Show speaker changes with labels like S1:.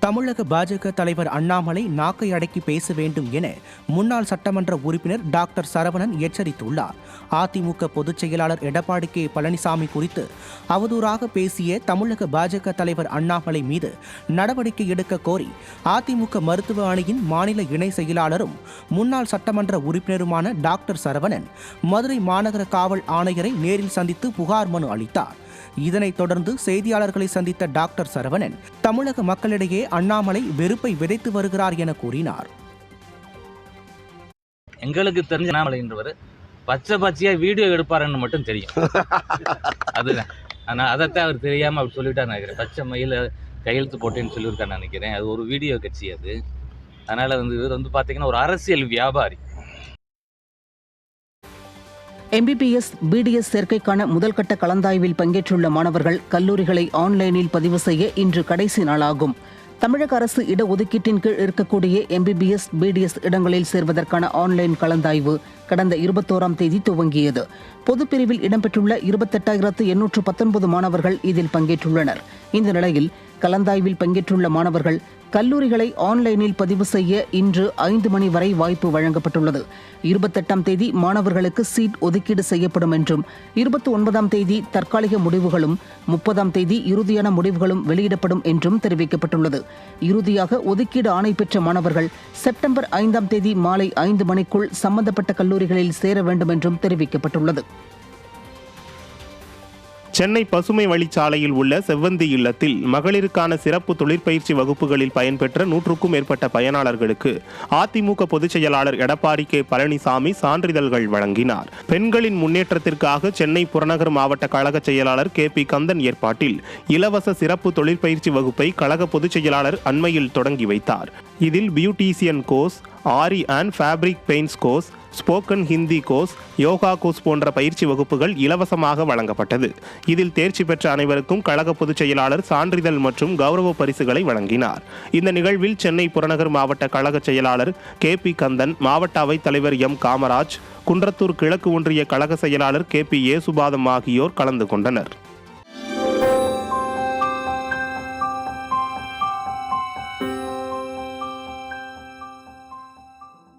S1: தமிழக பாஜக தலைவர் அண்ணாமலை நாக்கை அடக்கி பேச வேண்டும் என முன்னாள் சட்டமன்ற உறுப்பினர் டாக்டர் சரவணன் எச்சரித்துள்ளார். அதிமுக பொதுச் செயலாளர் எடப்பாடி கே. பழனிசாமி குறித்து அவதூறாக பேசிய தமிழக பாஜக தலைவர் அண்ணாமலை மீது நடவடிக்கை எடுக்க கோரி அதிமுக மருத்துவ அணியின் மாநில இணை செயலாளரும் முன்னாள் சட்டமன்ற உறுப்பினருமான டாக்டர் சரவணன் மதுரை மாநகர காவல் ஆணையரை நேரில் சந்தித்து புகார் மனு அளித்தார். இதனைத் தொடர்ந்து செய்தியாளர்களை சந்தித்த டாக்டர் சரவணன் தமிழக மக்களிடையே அண்ணாமலை வெறுப்பை விதைத்து வருகிறார் என கூறினார்.
S2: எங்களுக்கு தெரிஞ்ச அண்ணாமலைன்றவர் பச்சை பச்சையா வீடியோ எடுப்பாருன்னு மட்டும் தெரியும். அதுதான். ஆனால் அதைத்தான் அவர் தெரியாம அப்படி சொல்லிட்டாரு நினைக்கிறேன். பச்சை மயில கையெழுத்து போட்டேன்னு சொல்லியிருக்காரு நினைக்கிறேன். அது ஒரு வீடியோ கட்சி அது. அதனால வந்து இவர் வந்து பாத்தீங்கன்னா ஒரு அரசியல் வியாபாரி.
S3: எம்பிபிஎஸ் பிடிஎஸ் சேர்க்கைக்கான முதல்கட்ட கலந்தாய்வில் பங்கேற்றுள்ள மாணவர்கள் கல்லூரிகளை ஆன்லைனில் பதிவு செய்ய இன்று கடைசி நாளாகும். தமிழக அரசு இடஒதுக்கீட்டின் கீழ் இருக்கக்கூடிய எம்பிபிஎஸ் பிடிஎஸ் இடங்களில் சேர்வதற்கான ஆன்லைன் கலந்தாய்வு கடந்த இருபத்தோராம் தேதி துவங்கியது. பொதுப்பிரிவில் இடம்பெற்றுள்ள இருபத்தெட்டாயிரத்து எண்ணூற்று பத்தொன்பது மாணவர்கள் இதில் பங்கேற்றுள்ளனர். இந்த நிலையில் கலந்தாய்வில் பங்கேற்றுள்ள மாணவர்கள் கல்லூரிகளை ஆன்லைனில் பதிவு செய்ய இன்று ஐந்து மணி வரை வாய்ப்பு வழங்கப்பட்டுள்ளது. இருபத்தெட்டாம் தேதி மாணவர்களுக்கு சீட் ஒதுக்கீடு செய்யப்படும் என்றும் இருபத்தி ஒன்பதாம் தேதி தற்காலிக முடிவுகளும் முப்பதாம் தேதி இறுதியான முடிவுகளும் வெளியிடப்படும் என்றும் தெரிவிக்கப்பட்டுள்ளது. இறுதியாக ஒதுக்கீடு ஆணை பெற்ற மாணவர்கள் செப்டம்பர் ஐந்தாம் தேதி மாலை ஐந்து மணிக்குள் சம்பந்தப்பட்ட கல்லூரிகளில் சேர வேண்டும் என்றும் தெரிவிக்கப்பட்டுள்ளது.
S4: சென்னை பசுமை வழிச்சாலையில் உள்ள செவ்வந்தி இல்லத்தில் மகளிருக்கான சிறப்பு தொழிற்பயிற்சி வகுப்புகளில் பயன்பெற்ற நூற்றுக்கும் மேற்பட்ட பயனாளர்களுக்கு அதிமுக பொதுச் செயலாளர் எடப்பாடி கே. பழனிசாமி சான்றிதழ்கள் வழங்கினார். பெண்களின் முன்னேற்றத்திற்காக சென்னை புறநகர் மாவட்ட கழக செயலாளர் கே. பி. கந்தன் ஏற்பாட்டில் இலவச சிறப்பு தொழிற்பயிற்சி வகுப்பை கழக பொதுச் செயலாளர் அண்மையில் தொடங்கி வைத்தார். இதில் beautician course aari and fabric paints course spoken Hindi course yoga course போன்ற பயிற்சி வகுப்புகள் இலவசமாக வழங்கப்பட்டது. இதில் தேர்ச்சி பெற்ற அனைவருக்கும் கழக பொதுச் செயலாளர் சான்றிதழ் மற்றும் கௌரவ பரிசுகளை வழங்கினார். இந்த நிகழ்வில் சென்னை புறநகர் மாவட்ட கழக செயலாளர் கே பி கந்தன் மாவட்ட அவைத் தலைவர் எம் காமராஜ் குன்றத்தூர் கிழக்கு ஒன்றிய கழக செயலாளர் கே பி ஏசுபாதம் ஆகியோர் கலந்து கொண்டனர்.